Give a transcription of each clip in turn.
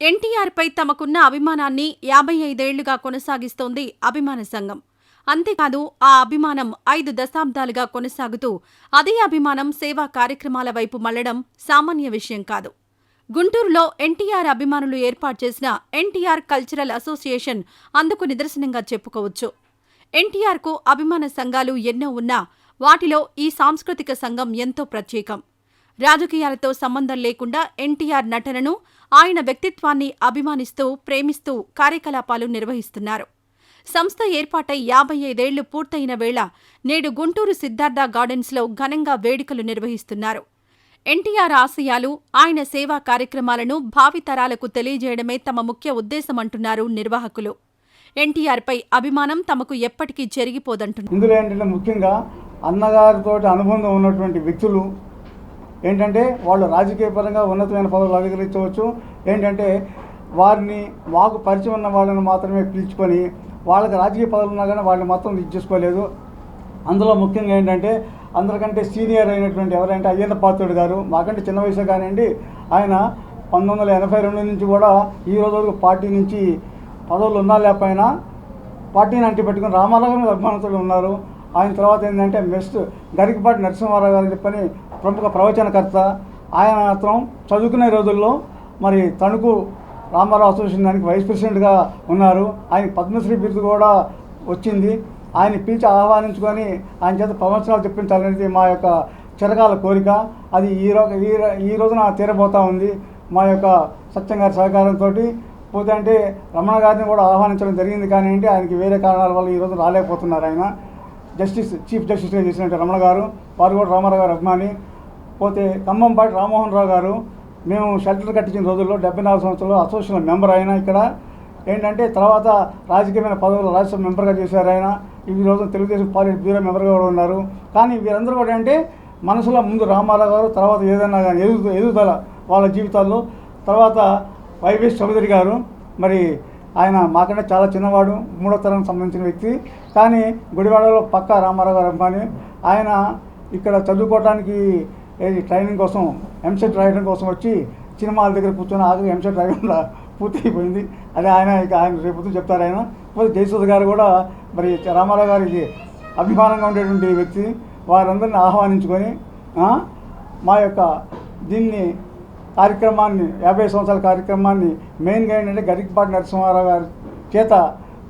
ఎన్టీఆర్పై తమకున్న అభిమానాన్ని యాభై ఐదేళ్ళుగా కొనసాగిస్తోంది అభిమాన సంఘం. అంతేకాదు ఆ అభిమానం ఐదు దశాబ్దాలుగా కొనసాగుతూ అదే అభిమానం సేవా కార్యక్రమాల వైపు మళ్ళడం సామాన్య విషయం కాదు. గుంటూరులో ఎన్టీఆర్ అభిమానులు ఏర్పాటు చేసిన ఎన్టీఆర్ కల్చరల్ అసోసియేషన్ అందుకు నిదర్శనంగా చెప్పుకోవచ్చు. ఎన్టీఆర్కు అభిమాన సంఘాలు ఎన్నో ఉన్నా వాటిలో ఈ సాంస్కృతిక సంఘం ఎంతో ప్రత్యేకం. రాజకీయాలతో సంబంధం లేకుండా ఎన్టీఆర్ నటనను ఆయన వ్యక్తిత్వాన్ని అభిమానిస్తూ ప్రేమిస్తూ కార్యకలాపాలు నిర్వహిస్తున్నారు. సంస్థ ఏర్పాటై యాభై ఐదేళ్ళు పూర్తయిన వేళ నేడు గుంటూరు సిద్ధార్థ గార్డెన్స్లో ఘనంగా వేడుకలు నిర్వహిస్తున్నారు. ఎన్టీఆర్ ఆశయాలు ఆయన సేవా కార్యక్రమాలను భావితరాలకు తెలియజేయడమే తమ ముఖ్య ఉద్దేశమంటున్నారు నిర్వాహకులు. ఎన్టీఆర్పై అభిమానం తమకు ఎప్పటికీ జరిగిపోదంటున్నారు. ఇందులో ఏంటంటే ముఖ్యంగా అన్నగారితో అనుబంధం ఉన్నటువంటి వ్యక్తులు ఏంటంటే వాళ్ళు రాజకీయ పరంగా ఉన్నతమైన పదవులు అధిగరించవచ్చు ఏంటంటే వారిని మాకు పరిచయం ఉన్న వాళ్ళని మాత్రమే పిలుచుకొని వాళ్ళకి రాజకీయ పదవులు ఉన్నా కానీ వాళ్ళని మొత్తం ఇది చేసుకోలేదు. అందులో ముఖ్యంగా ఏంటంటే అందరికంటే సీనియర్ అయినటువంటి ఎవరంటే అయ్యన్న పాత్రుడు గారు మాకంటే చిన్న వయసు కానివ్వండి ఆయన పంతొమ్మిది వందల ఎనభై రెండు నుంచి కూడా ఈ రోజు వరకు పార్టీ నుంచి పదవులు ఉన్నా లేకపోయినా పార్టీని అంటి పెట్టుకుని రామారావు గారి అభిమానులు ఉన్నారు. ఆయన తర్వాత ఏంటంటే మెస్ట్ గరికపాటి నరసింహారావు గారు చెప్పని ప్రముఖ ప్రవచనకర్త. ఆయన మాత్రం చదువుకునే రోజుల్లో మరి తణుకు రామారావు అసోసియేషన్ దానికి వైస్ ప్రెసిడెంట్గా ఉన్నారు. ఆయన పద్మశ్రీ బిరుదు కూడా వచ్చింది. ఆయన పిలిచి ఆహ్వానించుకొని ఆయన చేత ప్రవచనాలు చెప్పించాలనేది మా యొక్క చిరకాల కోరిక. అది ఈ రో ఈ ఈ రోజున తీరబోతా ఉంది. మా యొక్క సత్యం గారి సహకారంతో పోతే అంటే రమణ గారిని కూడా ఆహ్వానించడం జరిగింది కానీ ఆయనకి వేరే కారణాల వల్ల ఈ రాలేకపోతున్నారు ఆయన. జస్టిస్ చీఫ్ జస్టిస్గా చేసినట్టు రమణ గారు వారు కూడా రామారావు గారు అభిమాని పోతే ఖమ్మంపాటి రామ్మోహన్ రావు గారు మేము షెల్టర్ కట్టించిన రోజుల్లో డెబ్బై నాలుగు సంవత్సరాలు అసోసియేషన్ మెంబర్ అయినా ఇక్కడ. ఏంటంటే తర్వాత రాజకీయమైన పదవులు రాజ్యసభ మెంబర్గా చేశారు ఆయన. ఈ రోజు తెలుగుదేశం పార్టీ బ్యూరో మెంబర్గా కూడా ఉన్నారు. కానీ వీరందరూ కూడా అంటే మనసులో ముందు రామారావు గారు తర్వాత ఏదైనా కానీ ఎదుగు ఎదుగుదల వాళ్ళ జీవితాల్లో. తర్వాత వైవిఎస్ చౌదరి గారు మరి ఆయన మాకంటే చాలా చిన్నవాడు మూడో తరం సంబంధించిన వ్యక్తి. కానీ గుడివాడలో పక్క రామారావు గారు అమ్మాని ఆయన ఇక్కడ చదువుకోవడానికి ఏది ట్రైనింగ్ కోసం ఎంసెట్ రాయడం కోసం వచ్చి సినిమాల దగ్గర కూర్చొని ఆఖరి ఎంసెట్ రాయకుండా పూర్తి అయిపోయింది అదే ఆయన ఇక ఆయన రేపు చెప్తారు ఆయన. పోతే గారు కూడా మరి రామారావు గారికి అభిమానంగా ఉండేటువంటి వ్యక్తి. వారందరిని ఆహ్వానించుకొని మా యొక్క దీన్ని కార్యక్రమాన్ని యాభై సంవత్సరాల కార్యక్రమాన్ని మెయిన్గా ఏంటంటే గరికపాటి నరసింహారావు గారి చేత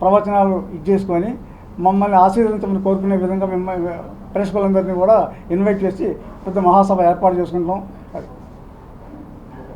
ప్రవచనాలు ఇది చేసుకొని మమ్మల్ని ఆశీర్వదించమని కోరుకునే విధంగా మిమ్మల్ని ప్రేక్షకులందరినీ కూడా ఇన్వైట్ చేసి పెద్ద మహాసభ ఏర్పాటు చేసుకుంటాం